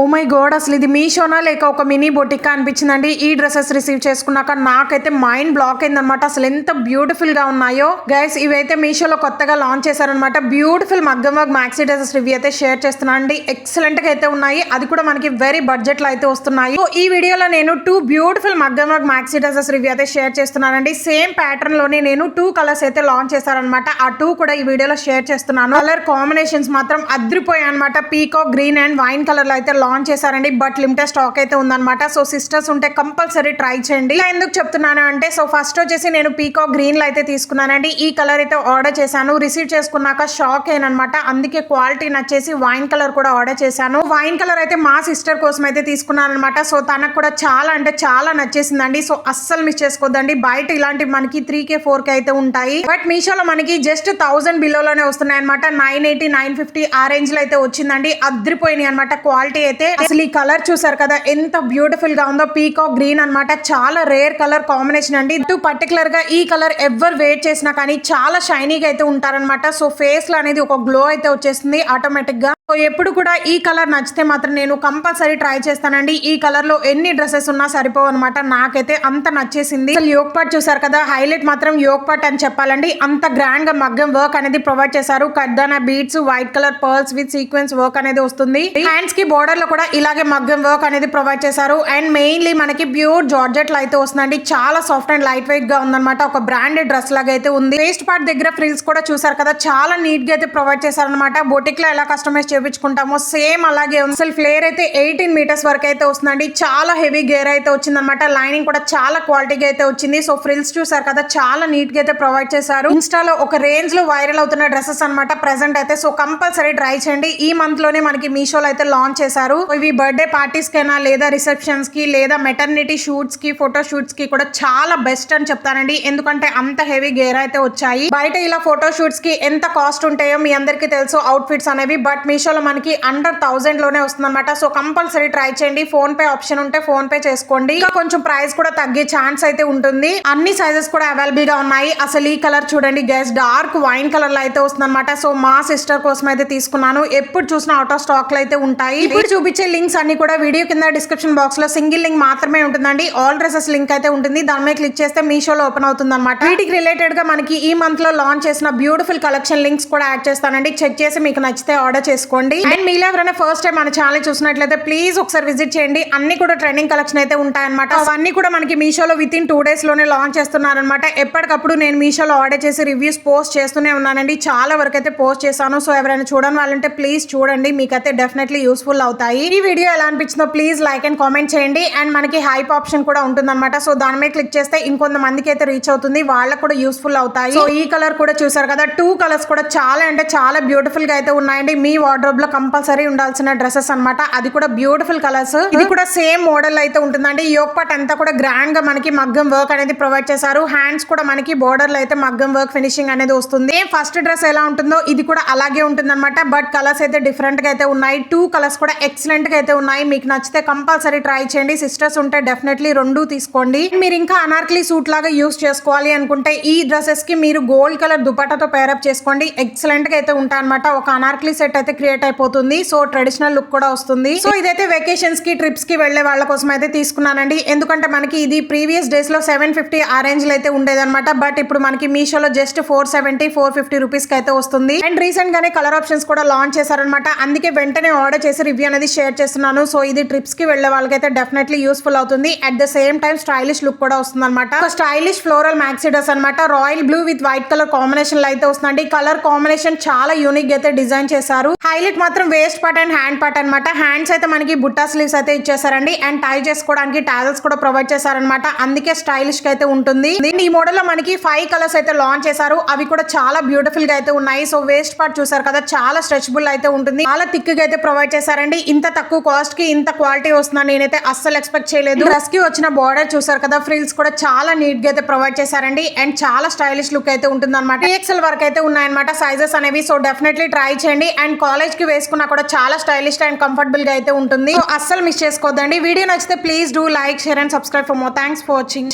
Oh my gourd అసలు ఇది మీషోనా లేక ఒక మినీ బొటికా అనిపించిందండి. ఈ డ్రెస్సెస్ రిసీవ్ చేసుకున్నాక నాకైతే మైండ్ బ్లాక్ అయిందనమాట అసలు ఎంత బ్యూటిఫుల్గా ఉన్నాయో. గైస్ ఇవైతే మీషోలో కొత్తగా లాంచ్ చేశారనమాట బ్యూటిఫుల్ మగ్గం వర్క్ మ్యాక్సీ డ్రెస్సెస్ రివ్యూ అయితే షేర్ చేస్తున్నాను అండి. ఎక్సలెంట్గా అయితే ఉన్నాయి. అది కూడా మనకి వెరీ బడ్జెట్లో అయితే వస్తున్నాయి. సో ఈ వీడియోలో నేను టూ బ్యూటిఫుల్ మగ్గం వర్క్ మ్యాక్సీ డ్రెస్సెస్ రివ్యూ అయితే షేర్ చేస్తున్నానండి. సేమ్ ప్యాటర్న్లోనే నేను టూ కలర్స్ అయితే లాంచ్ చేశారనమాట ఆ టూ కూడా ఈ వీడియోలో షేర్ చేస్తున్నాను. కలర్ కాంబినేషన్స్ మాత్రం అద్రిపోయాయి అనమాట పీకో గ్రీన్ అండ్ వైన్ కలర్లో అయితే లాంచ్ చేశారండి బట్ లిమిటెడ్ స్టాక్ అయితే ఉందన్నమాట. సో సిస్టర్స్ ఉంటే కంపల్సరీ ట్రై చేయండి. ఎందుకు చెప్తున్నాను అంటే సో ఫస్ట్ వచ్చేసి నేను పీకాక్ గ్రీన్లో అయితే తీసుకున్నానండి. ఈ కలర్ అయితే ఆర్డర్ చేశాను. రిసీవ్ చేసుకున్నాక షాక్ అయినమాట అందుకే క్వాలిటీ నచ్చేసి వైన్ కలర్ కూడా ఆర్డర్ చేశాను. వైన్ కలర్ అయితే మా సిస్టర్ కోసం అయితే తీసుకున్నాను అనమాట సో తనకు కూడా చాలా అంటే చాలా నచ్చేసిందండి. సో అస్సలు మిస్ చేసుకోవద్దండి బయట ఇలాంటివి మనకి త్రీ కే ఫోర్ కే అయితే ఉంటాయి. బట్ మీషోలో మనకి జస్ట్ థౌసండ్ బిలోలోనే వస్తున్నాయి అనమాట నైన్ ఎయిటీ నైన్ ఫిఫ్టీ ఆ రేంజ్లో అయితే వచ్చిందండి. అద్రిపోయినాయి అనమాట క్వాలిటీ అయితే. అసలు ఈ కలర్ చూసారు కదా ఎంత బ్యూటిఫుల్గా ఉందో. పీకాక్ గ్రీన్ అన్నమాట. చాలా రేర్ కలర్ కాంబినేషన్ అండి. ఇటు పర్టికులర్గా ఈ కలర్ ఎవరు వెయిట్ చేసినా కానీ చాలా షైనీగా అయితే ఉంటారనమాట సో ఫేస్లో అనేది ఒక గ్లో అయితే వచ్చేస్తుంది ఆటోమేటిక్గా. సో ఎప్పుడు కూడా ఈ కలర్ నచ్చితే మాత్రం నేను కంపల్సరీ ట్రై చేస్తానండి. ఈ కలర్లో ఎన్ని డ్రెస్సెస్ ఉన్నా సరిపోవు అనమాట నాకైతే అంత నచ్చేసింది. అసలు యోగ్ పాట్ చూసారు కదా హైలైట్ మాత్రం యోగ్ పాట్ అని చెప్పాలండి. అంత గ్రాండ్గా మగ్గం వర్క్ అనేది ప్రొవైడ్ చేశారు. కడ్దానా beads white colour pearls with sequence work అనేది వస్తుంది. హ్యాండ్స్కి బోర్డర్లో కూడా ఇలాగే మగ్గం వర్క్ అనేది ప్రొవైడ్ చేశారు. అండ్ మెయిన్లీ మనకి ప్యూర్ జార్జెట్లు అయితే వస్తుందండి. చాలా సాఫ్ట్ అండ్ లైట్ వెయిట్గా ఉందన్నమాట. ఒక బ్రాండెడ్ డ్రెస్ లాగా అయితే ఉంది. వేస్ట్ పార్ట్ దగ్గర ఫ్రిల్స్ కూడా చూసారు కదా చాలా నీట్గా అయితే ప్రొవైడ్ చేశారనమాట బొటిక్లో ఎలా కస్టమైజ్ చూపించుకుంటామో. సేమ్ అలాగే ఉంది. అసలు ఫ్లేర్ అయితే ఎయిటీన్ మీటర్స్ వరకు అయితే వస్తుందండి. చాలా హెవీ గేర్ అయితే వచ్చిందనమాట లైనింగ్ కూడా చాలా క్వాలిటీగా అయితే వచ్చింది. సో ఫ్రిల్స్ చూసారు కదా చాలా నీట్గా అయితే ప్రొవైడ్ చేశారు. ఇన్స్టాలో ఒక రేంజ్లో వైరల్ అవుతున్న డ్రెస్సెస్ అన్నమాట ప్రెసెంట్ అయితే. సో కంపల్సరీ ట్రై చేయండి. ఈ మంత్లోనే మనకి మీషోలో అయితే లాంచ్ చేశారు. ఇవి బర్త్డే పార్టీస్ కైనా లేదా రిసెప్షన్స్కి లేదా మెటర్నిటీ షూట్స్కి ఫోటో షూట్స్కి కూడా చాలా బెస్ట్ అని చెప్తానండి. ఎందుకంటే అంత హెవీ గేర్ అయితే వచ్చాయి. బయట ఇలా ఫోటో షూట్స్కి ఎంత కాస్ట్ ఉంటాయో మీ అందరికీ తెలుసు. అవుట్ ఫిట్స్ అనేవి. బట్ మీషో మీషోలో మనకి అండర్ థౌసండ్లోనే వస్తుందన్నమాట. సో కంపల్సరీ ట్రై చేయండి. ఫోన్ పే ఆప్షన్ ఉంటే ఫోన్ పే చేసుకోండి. ఇంకా కొంచెం ప్రైస్ కూడా తగ్గే ఛాన్స్ అయితే ఉంటుంది. అన్ని సైజెస్ కూడా అవైలబుల్గా ఉన్నాయి. అసలు ఈ కలర్ చూడండి గ్యాస్ డార్క్ వైన్ కలర్లో అయితే వస్తుందన్నమాట. సో మా సిస్టర్ కోసం అయితే తీసుకున్నాను. ఎప్పుడు చూసినా అవుట్ ఆఫ్ స్టాక్లో అయితే ఉంటాయి. ఇప్పుడు చూపించే లింక్స్ అన్ని కూడా వీడియో కింద డిస్క్రిప్షన్ బాక్స్లో సింగిల్ లింక్ మాత్రమే ఉంటుందండి. ఆల్ డ్రెస్సెస్ లింక్ అయితే ఉంటుంది. దాని మీద క్లిక్ చేస్తే మీషోలో ఓపెన్ అవుతుంది అనమాట వీటికి రిలేటెడ్గా మనకి ఈ మంత్లో లాంచ్ చేసిన బ్యూటిఫుల్ కలెక్షన్ లింక్స్ కూడా యాడ్ చేస్తానండి. చెక్ చేసి మీకు నచ్చితే ఆర్డర్ చేసుకోండి. అండ్ మీలో ఎవరైనా ఫస్ట్ టైం మన ఛానల్ చూసినట్లయితే ప్లీజ్ ఒకసారి విజిట్ చేయండి. అన్ని కూడా ట్రెండింగ్ కలెక్షన్ అయితే ఉంటాయన్నమాట. అవన్నీ కూడా మనకి మీషోలో విత్ ఇన్ టూ డేస్లోనే లాంచ్ చేస్తున్నారనమాట ఎప్పటికప్పుడు నేను మీషోలో ఆర్డర్ చేసి రివ్యూస్ పోస్ట్ చేస్తూనే ఉన్నానండి. చాలా వరకు అయితే పోస్ట్ చేశాను. సో ఎవరైనా చూడని వాళ్ళంటే ప్లీజ్ చూడండి. మీకైతే డెఫినెట్లీ యూస్ఫుల్ అవుతాయి. ఈ వీడియో ఎలా అనిపించిందో ప్లీజ్ లైక్ అండ్ కామెంట్ చేయండి. అండ్ మనకి హైప్ ఆప్షన్ కూడా ఉంటుందన్నమాట. సో దాని మీద క్లిక్ చేస్తే ఇంకొంతమందికి అయితే రీచ్ అవుతుంది. వాళ్ళకు కూడా యూస్ఫుల్ అవుతాయి. సో ఈ కలర్ కూడా చూసారు కదా? టూ కలర్స్ కూడా చాలా అంటే చాలా బ్యూటిఫుల్గా అయితే ఉన్నాయండి. మీ వాటర్ వార్డ్రోబ్లో కంపల్సరీ ఉండాల్సిన డ్రెస్సెస్ అన్నమాట. అది కూడా బ్యూటిఫుల్ కలర్స్ ఇది కూడా సేమ్ మోడల్ అయితే ఉంటుందండి. యోగ్ పాట్ అంతా కూడా గ్రాండ్గా మనకి మగ్గం వర్క్ అనేది ప్రొవైడ్ చేశారు. హ్యాండ్స్ కూడా మనకి బోర్డర్లో అయితే మగ్గం వర్క్ ఫినిషింగ్ అనేది వస్తుంది. ఫస్ట్ డ్రెస్ ఎలా ఉంటుందో ఇది కూడా అలాగే ఉంటుంది అనమాట బట్ కలర్స్ అయితే డిఫరెంట్గా అయితే ఉన్నాయి. టూ కలర్స్ కూడా ఎక్సలెంట్గా అయితే ఉన్నాయి. మీకు నచ్చితే కంపల్సరీ ట్రై చేయండి. సిస్టర్స్ ఉంటే డెఫినెట్లీ రెండు తీసుకోండి. మీరు ఇంకా అనార్కలీ సూట్ లాగా యూస్ చేసుకోవాలి అనుకుంటే ఈ డ్రెస్సెస్కి మీరు గోల్డ్ కలర్ దుపట్టతో పేరప్ చేసుకోండి. ఎక్సలెంట్గా అయితే ఉంటాయి అనమాట ఒక అనార్కలీ సెట్ అయితే క్రియేట్ అయిపోతుంది. సో ట్రెడిషనల్ లుక్ కూడా వస్తుంది. సో ఇదైతే వెకేషన్స్కి ట్రిప్స్కి వెళ్ళే వాళ్ళ కోసం అయితే తీసుకున్నానండి. ఎందుకంటే మనకి ఇది ప్రీవియస్ డేస్లో సెవెన్ ఫిఫ్టీ ఆ రేంజ్లో అయితే ఉండేదన్నమాట. బట్ ఇప్పుడు మనకి మీషోలో just four seventy four fifty రూపీస్కి అయితే వస్తుంది. అండ్ రీసెంట్ గానే కలర్ ఆప్షన్స్ కూడా లాంచ్ చేశారనమాట అందుకే వెంటనే ఆర్డర్ చేసి రివ్యూ అనేది షేర్ చేస్తున్నాను. సో ఇది ట్రిప్స్కి వెళ్ళే వాళ్ళకైతే డెఫినెట్లీ యూస్ఫుల్ అవుతుంది. At the same time stylish look కూడా వస్తుంది అనమాట స్టైలిష్ ఫ్లోరల్ మ్యాక్సిడస్ అనమాట royal blue with white colour కాంబినేషన్లో అయితే వస్తుందండి. కలర్ కాంబినేషన్ చాలా యూనిక్ అయితే డిజైన్ చేశారు. హైలైట్ మాత్రం waist part and hand part అనమాట హ్యాండ్స్ అయితే మనకి బుట్టా స్లీవ్స్ అయితే ఇచ్చేసారండి. అండ్ టై చేసుకోవడానికి టాజల్స్ కూడా ప్రొవైడ్ చేశారనమాట అందుకే స్టైలిష్గా అయితే ఉంటుంది. ఈ మోడల్లో మనకి ఫైవ్ కలర్స్ అయితే లాంచ్ చేశారు. అవి కూడా చాలా బ్యూటిఫుల్గా అయితే ఉన్నాయి. సో వేస్ట్ పార్ట్ చూసారు కదా చాలా స్ట్రెచబుల్ అయితే ఉంటుంది. చాలా థిక్గా అయితే ప్రొవైడ్ చేశారండి. ఇంత తక్కువ కాస్ట్కి ఇంత క్వాలిటీ వస్తుందని నేనైతే అస్సలు ఎక్స్పెక్ట్ చేయలేదు. డ్రెస్కి వచ్చిన బార్డర్ చూసారు కదా ఫ్రిల్స్ కూడా చాలా నీట్గా అయితే ప్రొవైడ్ చేశారండి. అండ్ చాలా స్టైలిష్ లుక్ అయితే ఉంటుంది అనమాట ఎక్సెల్ వరకు అయితే ఉన్నాయన్నమాట. సైజెస్ అనేవి. సో డెఫినెట్లీ ట్రై చేయండి. అండ్ కాలేజ్ కి వేసుకున్నా కూడా చాలా స్టైలిష్ అండ్ కంఫర్టబుల్గా అయితే ఉంటుంది. అస్సలు మిస్ చేసుకోవద్దండి. వీడియో నచ్చితే please do like share and subscribe for more thanks for watching